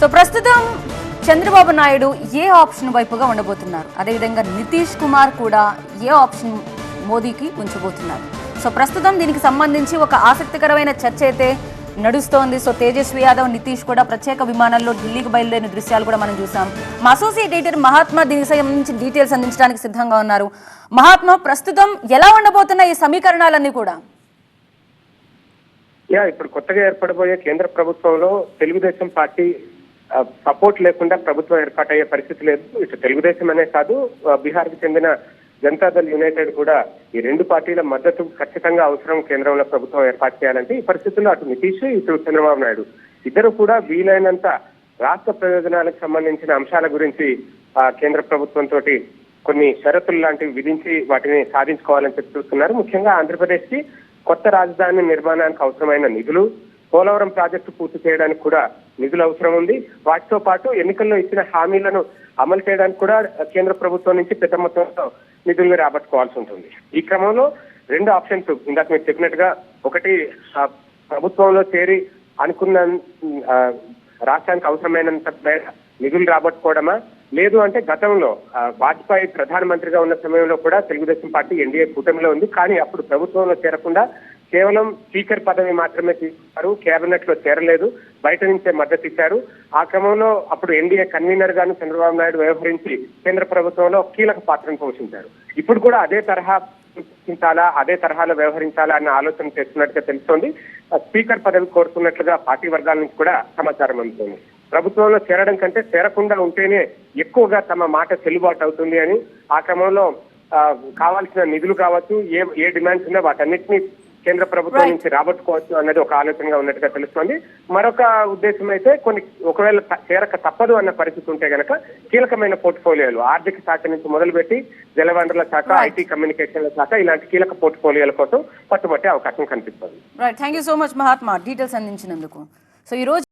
So ప్రస్తుతం చంద్రబాబు నాయుడు ఏ option వైపుగా ఉండబోతున్నారు? అదేవిధంగా నితీష్ కుమార్ కూడా ఏ ఆప్షన్ మోదీకి ఉంచబోతున్నారు? సో ప్రస్తుతం దీనికి సంబంధించి ఒక ఆసక్తికరమైన చర్చ అయితే నడుస్తోంది. సో తేజస్వి యాదవ్ నితీష్ కూడా ప్రత్యేక విమానంలో ఢిల్లీకి బయలుదేరిన దృశ్యాలు కూడా మనం చూసాం. మా అసోసియేట్ ఎడిటర్ మహాత్మా దీనికి సంబంధించి డీటెయిల్స్ అందించడానికి సిద్ధంగా ఉన్నారు. మహాత్మా ప్రస్తుతం ఎలా ఉండబోతున్న ఈ సమీకరణాలన్నీ కూడా? యా ఇప్పుడు కొత్తగా ఏర్పడబోయే కేంద్ర ప్రభుత్వంలో తెలుగుదేశం పార్టీ సపోర్ట్ లేకుండా ప్రభుత్వం ఏర్పాటయ్యే పరిస్థితి లేదు. ఇటు తెలుగుదేశం అనే కాదు ఆ, బీహార్కి చెందిన జనతాదళ్ యునైటెడ్ కూడా ఈ రెండు పార్టీల మద్దతు ఖచ్చితంగా అవసరం కేంద్రంలో ప్రభుత్వం ఏర్పాటు చేయాలంటే ఈ పరిస్థితుల్లో అటు నితీష్ ఇటు చంద్రబాబు నాయుడు. ఇద్దరు కూడా వీలైనంత రాష్ట్ర ప్రయోజనాలకు సంబంధించిన అంశాల గురించి ఆ, కేంద్ర ప్రభుత్వం తోటి కొన్ని షరతులు లాంటివి విధించి వాటిని సాధించుకోవాలని చెప్పి చూస్తున్నారు. ముఖ్యంగా ఆంధ్రప్రదేశ్కి కొత్త రాజధాని నిర్మాణానికి అవసరమైన నిధులు పోలవరం ప్రాజెక్టు పూర్తి చేయడానికి కూడా నిధులు అవసరం ఉంది. వాటితో పాటు ఎన్నికల్లో ఇచ్చిన హామీలను అమలు చేయడానికి కూడా కేంద్ర ప్రభుత్వం నుంచి పెద్ద మొత్తంలో నిధులను రాబట్టుకోవాల్సి ఉంటుంది. ఈ క్రమంలో రెండు ఆప్షన్స్ ఇందాక మీరు చెప్పినట్టుగా ఒకటి ప్రభుత్వంలో చేరి అనుకున్న రాష్ట్రానికి అవసరమైనంత నిధులు రాబట్టుకోవడమా? లేదు అంటే గతంలో వాజ్పేయి ప్రధానమంత్రిగా ఉన్న సమయంలో కూడా తెలుగుదేశం పార్టీ ఎన్డీఏ కూటమిలో ఉంది. కానీ అప్పుడు ప్రభుత్వంలో చేరకుండా కేవలం స్పీకర్ పదవి మాత్రమే తీసుకున్నారు కేబినెట్లో చేరలేదు బయట నుంచే మద్దతు ఇచ్చారు. ఆ క్రమంలో అప్పుడు ఎన్డీఏ కన్వీనర్ గాను చంద్రబాబు నాయుడు వ్యవహరించి కేంద్ర ప్రభుత్వంలో కీలక పాత్రను పోషించారు. ఇప్పుడు కూడా అదే తరహా పోషించాలా అదే తరహాలో వ్యవహరించాలా అన్న ఆలోచన చేస్తున్నట్టుగా తెలుస్తోంది. స్పీకర్ పదవి కోరుతున్నట్లుగా పార్టీ వర్గాల నుంచి కూడా సమాచారం అందుతోంది. ప్రభుత్వంలో చేరడం కంటే చేరకుండా ఉంటేనే ఎక్కువగా తమ మాట చెల్లుబాటు అవుతుంది అని ఆ క్రమంలో కావాల్సిన నిధులు కావచ్చు ఏ ఏ డిమాండ్స్ ఉన్నా వాటన్నిటిని కేంద్ర ప్రభుత్వం. నుంచి రాబట్టుకోవచ్చు అన్నది ఒక ఆలోచనగా ఉన్నట్టుగా తెలుస్తోంది. మరొక ఉద్దేశం అయితే కొన్ని ఒకవేళ చేరక తప్పదు అన్న పరిస్థితి ఉంటే గనక కీలకమైన పోర్ట్ఫోలియోలు ఆర్థిక శాఖ నుంచి మొదలుపెట్టి జలవనరుల శాఖ. ఐటీ కమ్యూనికేషన్ల శాఖ ఇలాంటి కీలక పోర్ట్ఫోలియోల కోసం పట్టుబట్టే అవకాశం కనిపిస్తుంది. Right thank you so much Mahatma details అందించినందుకు. సో ఈ రోజు